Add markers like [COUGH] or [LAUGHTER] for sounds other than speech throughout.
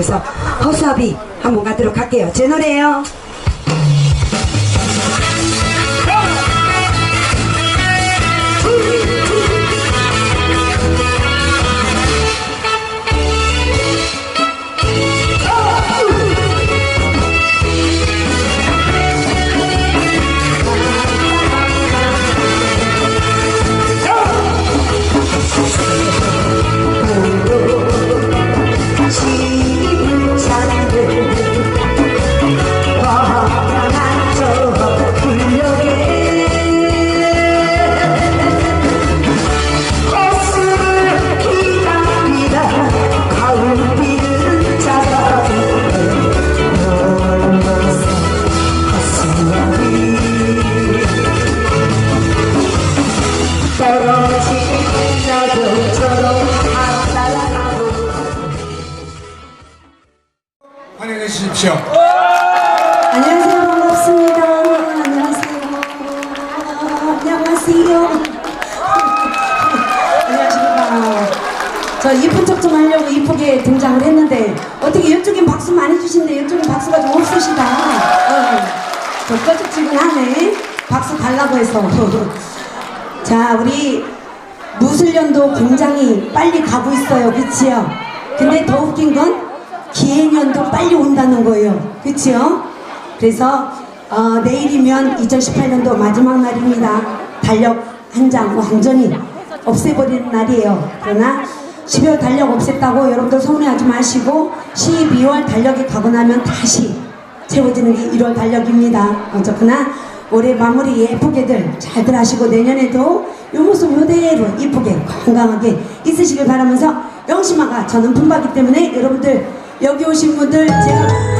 그래서 허수아비 한번 가도록 할게요. 제 노래예요. 주십시오. 안녕하세요. 반갑습니다. 안녕하세요. 안녕하세요. 안녕하십니까. 저 이쁜 척 좀 하려고 이쁘게 등장을 했는데 어떻게 이쪽엔 박수 많이 주시는데 이쪽엔 박수가 좀 없으시다. 어, 저 꺼죽지근하네. 박수 달라고 해서. [LAUGHS] 자, 우리 무술년도 굉장히 빨리 가고 있어요. 그치요? 근데 더 웃긴 건 기해년도 빨리 온다는 거예요. 그치요? 그래서 어, 내일이면 2018년도 마지막 날입니다. 달력 한 장 완전히 없애버리는 날이에요. 그러나 12월 달력 없앴다고 여러분들 서운해하지 마시고 12월 달력이 가고 나면 다시 채워지는 게 1월 달력입니다. 어쨌거나 올해 마무리 예쁘게들 잘들 하시고 내년에도 요 모습 요대로 이쁘게 건강하게 있으시길 바라면서 영심아가 저는 품바기 때문에 여러분들 여기 오신 분들 제가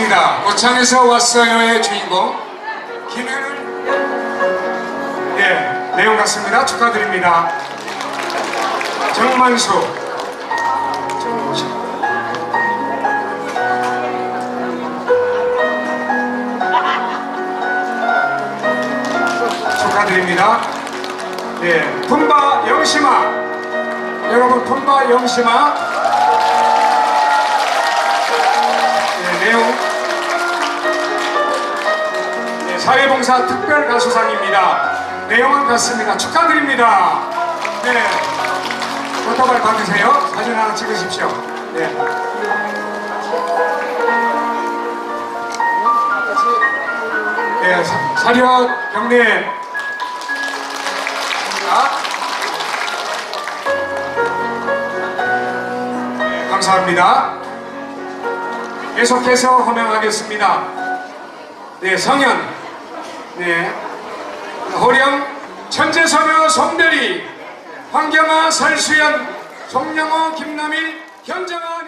반갑습니다. 고창에서 왔어요의 주인공 김현은 예 내용 같습니다. 축하드립니다. 정만수 축하드립니다. 예, 품바 영심아 여러분 품바 영심아 사회봉사 특별 가수상입니다. 내용은 같습니다. 축하드립니다. 네. 포토발 받으세요. 사진 하나 찍으십시오. 네. 네, 사- 사력 경례. 자. 네, 감사합니다. 계속해서 호명하겠습니다. 네, 성현. 네. 호령, 천재소녀 송대리, 황경아, 설수연, 송영호, 김남일, 나와서.